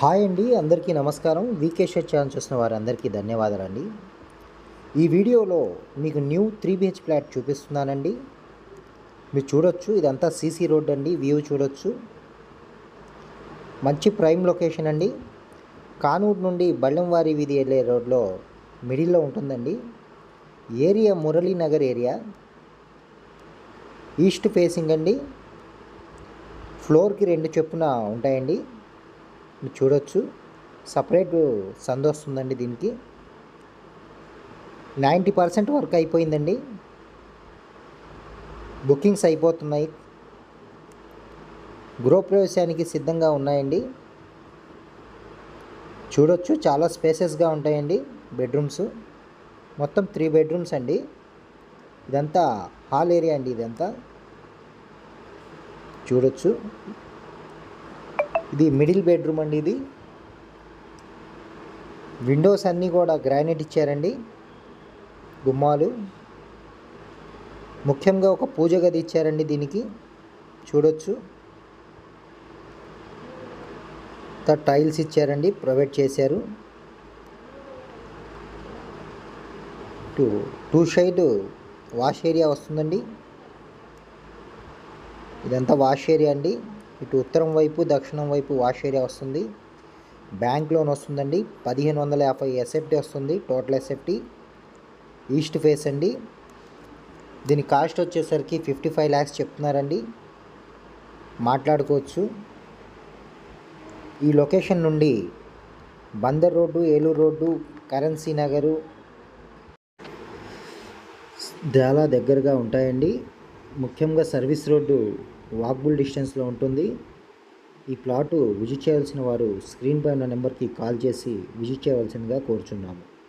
Hi అండి అందరికీ నమస్కారం. వీకేశ్వర్ ఛానల్ చూసిన వారందరికీ ధన్యవాదాలండి. ఈ వీడియోలో మీకు న్యూ త్రీ బిహెచ్ ఫ్లాట్ చూపిస్తున్నానండి. మీరు చూడొచ్చు ఇదంతా సీసీ రోడ్ అండి వ్యూ చూడొచ్చు. మంచి ప్రైమ్ లొకేషన్ అండి. కానూరు నుండి బళ్ళంవారి వీధి వెళ్ళే రోడ్లో మిడిల్లో ఉంటుందండి. Area Muralinagar area. East facing అండి. ఫ్లోర్కి రెండు చొప్పున ఉంటాయండి. మీరు చూడొచ్చు. సపరేట్ సందు వస్తుందండి దీనికి. నైంటీ పర్సెంట్ వర్క్ అయిపోయిందండి. బుకింగ్స్ అయిపోతున్నాయి. గృహప్రవేశానికి సిద్ధంగా ఉన్నాయండి. చూడొచ్చు. చాలా స్పేసెస్గా ఉంటాయండి బెడ్రూమ్స్. మొత్తం త్రీ బెడ్రూమ్స్ అండి. ఇదంతా హాల్ ఏరియా అండి ఇదంతా. చూడొచ్చు. ఇది మిడిల్ బెడ్రూమ్ అండి ఇది. విండోస్ అన్నీ కూడా గ్రానైట్ ఇచ్చారండి. గుమ్మాలు. ముఖ్యంగా ఒక పూజ గది ఇచ్చారండి దీనికి. చూడొచ్చు. టైల్స్ ఇచ్చారండి ప్రొవైడ్ చేశారు. Two two side wash area వస్తుందండి. ఇదంతా వాష్ ఏరియా అండి. ఇటు ఉత్తరం వైపు దక్షిణం వైపు వాష్ ఏరియా వస్తుంది. బ్యాంక్ లోన్ వస్తుందండి. పదిహేను వందల యాభై ఎస్ఎఫ్టీ వస్తుంది. టోటల్ ఎస్ఎఫ్టీ ఈస్ట్ ఫేస్ అండి. దీని కాస్ట్ వచ్చేసరికి ఫిఫ్టీ ఫైవ్ ల్యాక్స్ చెప్తున్నారండి. మాట్లాడుకోవచ్చు. ఈ లొకేషన్ నుండి Bandar road Eluru road Currency Nagar చాలా దగ్గరగా ఉంటాయండి. ముఖ్యంగా సర్వీస్ రోడ్డు వాక్బుల్ డిస్టెన్స్లో ఉంటుంది. ఈ ప్లాటు విజిట్ చేయాల్సిన వారు స్క్రీన్ పై ఉన్న నెంబర్కి కాల్ చేసి విజిట్ చేయవలసిందిగా కోరుచున్నాము.